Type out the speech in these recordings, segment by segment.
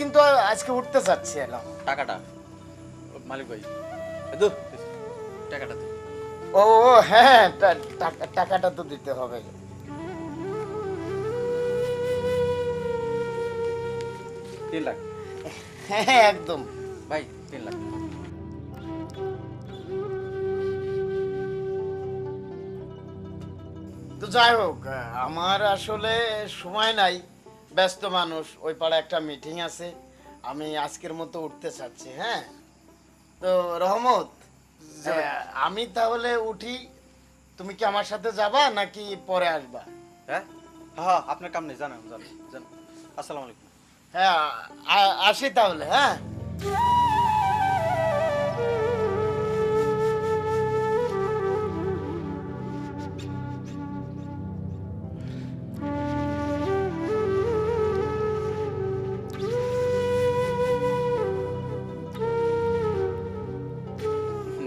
কিন্তু আজকে উঠতে চাচ্ছি এলাম টাকাটা? মালিক ভাই। দু টাকাটা দে। ও ও, হ্যাঁ টাকাটা তো দিতে হবে। তিন লাখ। হ্যাঁ একদম। ভাই তিন লাখ। তো যাই হোক আমার আসলে সময় নাই। ব্যস্ত মানুষ ওই পাড়ে একটা মিটিং আছে আমি আজকের মতো উঠতে চাচ্ছি হ্যাঁ? তো রহমত আহ, আমি তাহলে উঠি তুমি কি আমার সাথে যাবা নাকি পরে আসবা? হ্যাঁ? হ্যাঁ আপনার কাম নেই জানান জানান আসসালামু আলাইকুম। হ্যাঁ আসি তাহলে হ্যাঁ?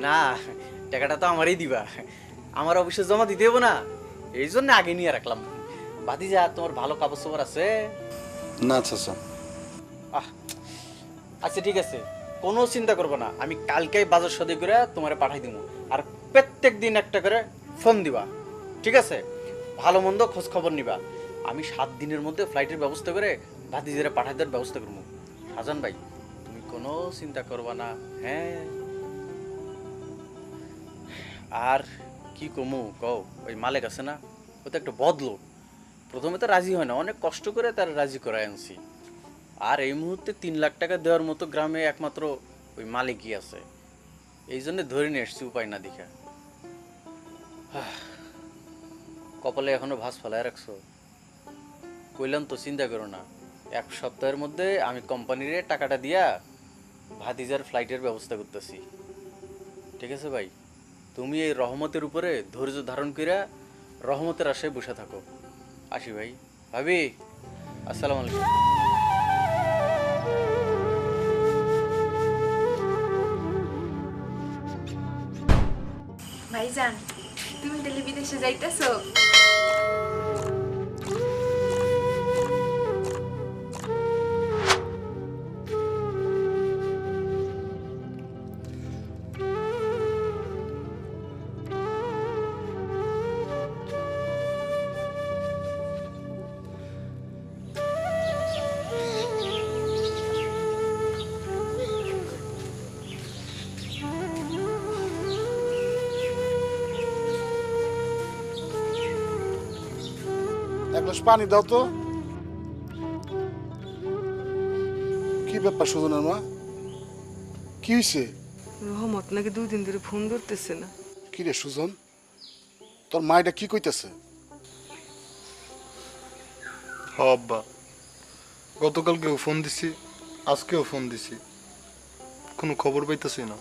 না টাকাটা তো আমারই দিবা। আমার অফিসে জমা দিতে হব না। এই জন্য আগে নিয়ে রাখলাম। বাদি যা তোমার ভালো কাপড় চোপড় আছে? না চাচা। আহ আচ্ছা ঠিক আছে। কোনো চিন্তা করব না। আমি কালকেই বাজার সদি করে তোমারে পাঠাই দিব আর প্রত্যেক দিন একটা করে ফোন দিবা। ঠিক আছে? ভালো মন্দ খোঁজ খবর নিবা। আমি সাত দিনের মধ্যে ফ্লাইটের ব্যবস্থা করে ভাতিজিরা পাঠাই দেওয়ার ব্যবস্থা করব। হাজান ভাই তুমি কোনো চিন্তা করবা না হ্যাঁ? আর কি কমু? কও, ওই মালিক আছে না, ও তো একটা বদলো। প্রথমে তো রাজি হয় না, অনেক কষ্ট করে তার রাজি করায় আনছি। আর এই মুহূর্তে তিন লাখ টাকা দেওয়ার মতো গ্রামে একমাত্র ওই মালিকই আছে। এই জন্য ধরে নিয়ে এসছি উপায় না দেখা। কপালে এখনও ভাস ফেলায় রাখছো। কইলাম তো চিন্তা করো না, এক সপ্তাহের মধ্যে আমি কোম্পানির টাকাটা দিয়া ভাতিজার ফ্লাইটের ব্যবস্থা করতেছি। ঠিক আছে ভাই? তুমি এই রহমতের উপরে ধৈর্য ধারণ করে রহমতের আশায় বসে থাকো। আসি ভাই। ভাবি, আসসালাম আলাইকুম। ভাইজান, তুমি দিল্লি বিদেশে যাইতেছো? এক গ্লাস পানি দাও তো। কি ব্যাপার সুজনের মা? কি হয়েছে রহমত নাকি দুই দিন ধরে ফোন ধরতেছে না? কি রে সুজন? তোর মাইটা কি কইতেছে? হ আব্বা। গতকালকেও ফোন দিছি আজকেও ফোন দিছি। কোনো খবর পাইতেছি না।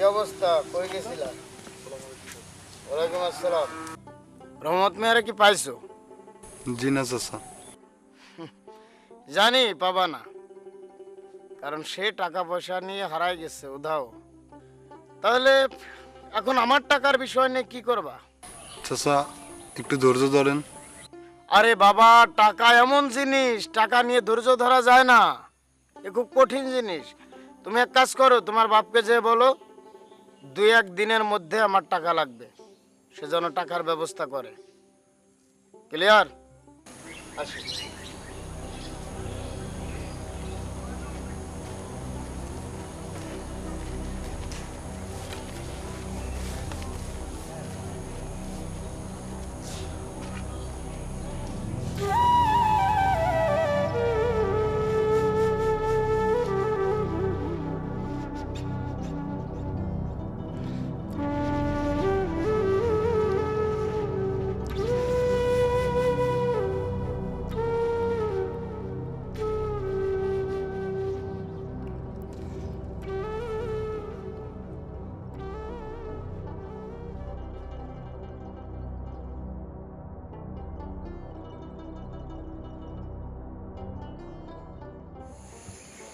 কি অবস্থা? কই গেছিলা? ওয়ালাইকুম আসসালাম। রহমত মেয়ারে কি পাইছো? জি না চাচা। জানি পাবা না। কারণ সে টাকা পয়সা নিয়ে হারাই গেছে উধাও। তাহলে এখন আমার টাকার বিষয় নিয়ে কি করবা? চাচা একটু ধৈর্য ধরেন। আরে বাবা টাকা এমন জিনিস টাকা নিয়ে ধৈর্য ধরা যায় না। এ খুব কঠিন জিনিস। তুমি এক কাজ করো তোমার বাপকে যে বলো দুই এক দিনের মধ্যে আমার টাকা লাগবে। সেজন্য টাকার ব্যবস্থা করে। ক্লিয়ার আসি।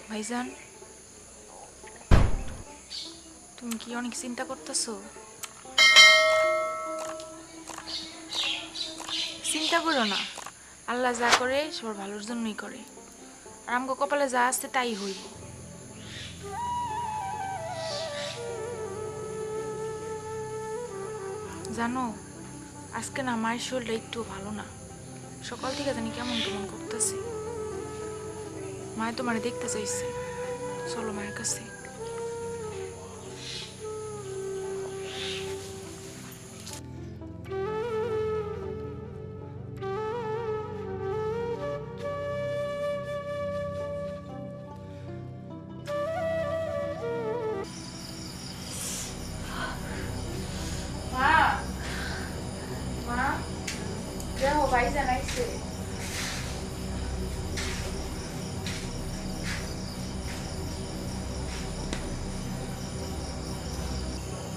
ভাইজান, তুমি কি অনেক চিন্তা করতেছো? চিন্তা করো না, আল্লাহ যা করে সবার ভালোর জন্যই করে। আর আমগো কপালে যা আছে তাই হইব জানো, আজকে না মায়ের শরীরটা একটু ভালো না। সকাল থেকে জানি কেমন কেমন করতেছে। মায় তোমার দেখতে চাইছে। চলো মায়ের কাছে।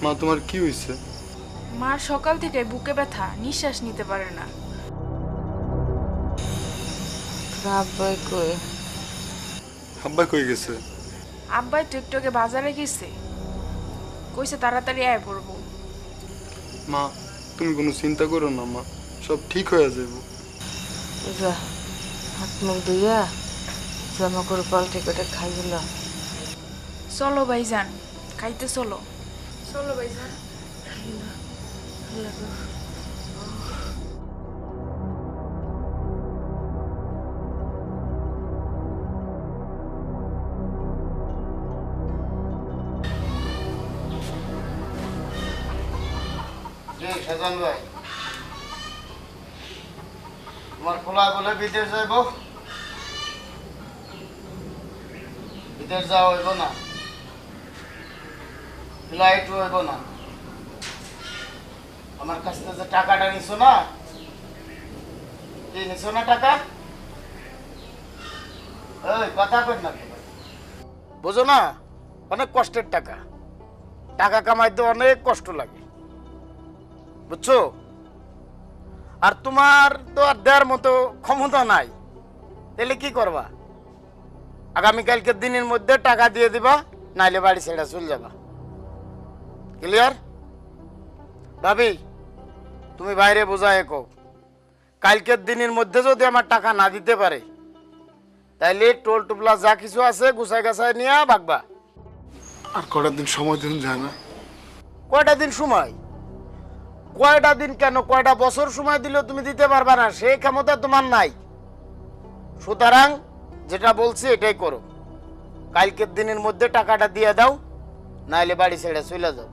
মা তোমার কি হয়েছে মার সকাল থেকে বুকে ব্যথা নিঃশ্বাস নিতে পারে না। আব্বাই কই? আব্বা কই গেছে? আব্বাই একটু বাজারে গেছে। কইছে তাড়াতাড়ি আয় পড়ব। মা তুমি কোনো চিন্তা করো না মা সব ঠিক হয়ে যাবে যা হাত মুখ ধুইয়া জামা করে পাল্টে কেটে খাইলাম চলো ভাইজান খাইতে চলো। ভাইজান জি সাজান ভাই। খোলা বলে বিদেশ যাইব? বিদেশ যাওয়া হইব না। ফ্লাইট হইব না। আমার যে টাকাটা নিছো না নিছো না টাকা? ওই কথা না বুঝো না, অনেক কষ্টের টাকা। টাকা কামাইতে অনেক কষ্ট লাগে। বুঝছ? আর তোমার তো আর দেওয়ার মতো ক্ষমতা নাই। তাহলে কি করবা? আগামীকালকের দিনের মধ্যে টাকা দিয়ে দিবা, নাইলে বাড়ি ছেড়ে চলে যাবা। ক্লিয়ার ভাবি তুমি বাইরে বোঝা একো কালকের দিনের মধ্যে যদি আমার টাকা না দিতে পারে তাইলে টোল টুপলা যা কিছু আছে গুছাই গাছাই নিয়ে ভাগবা আর কটা দিন সময় দিন যায় না। কয়টা দিন সময়? কয়টা দিন কেন? কয়টা বছর সময় দিলেও তুমি দিতে পারবে না সেই ক্ষমতা তোমার নাই। সুতরাং যেটা বলছি এটাই করো। কালকের দিনের মধ্যে টাকাটা দিয়ে দাও নাইলে বাড়ি ছেড়ে চলে যাও।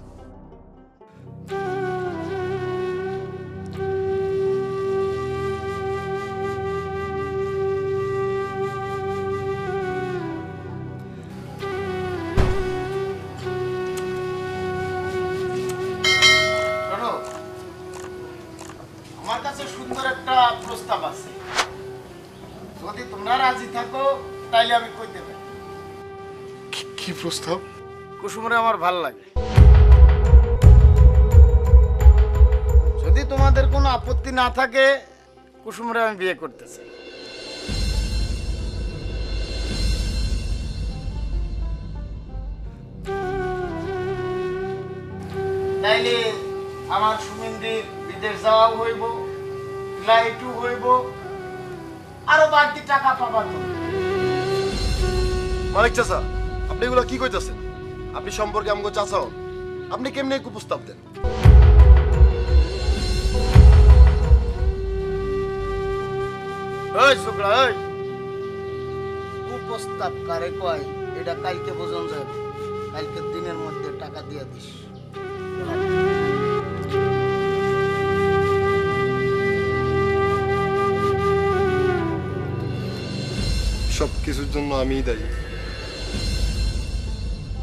সুন্দর একটা প্রস্তাব আছে। যদি তোমরা রাজি থাকো তাইলে আমি কি- প্রস্তাব? কুসুমরে আমার ভালো লাগে। যদি তোমাদের কোনো আপত্তি না থাকে কুসুমরে আমি বিয়ে করতেছি তাইলে আমার সুমিন্দির বিদেশ যাওয়াও হইব। ফ্লাইটও হইব আরও বাড়তি টাকা পাবা তো। মালিক চাচা আপনি এগুলো কি কইতাছেন? আপনি সম্পর্কে আমাকে চাচা হন আপনি কেমনে একটু প্রস্তাব দেন? ওই শুক্লা ওই কুপ্রস্তাব কারে কয়? এটা কালকে বোঝন যাবে কালকে দিনের মধ্যে টাকা দিয়ে দিস। সব কিছুর জন্য আমিই দায়ী।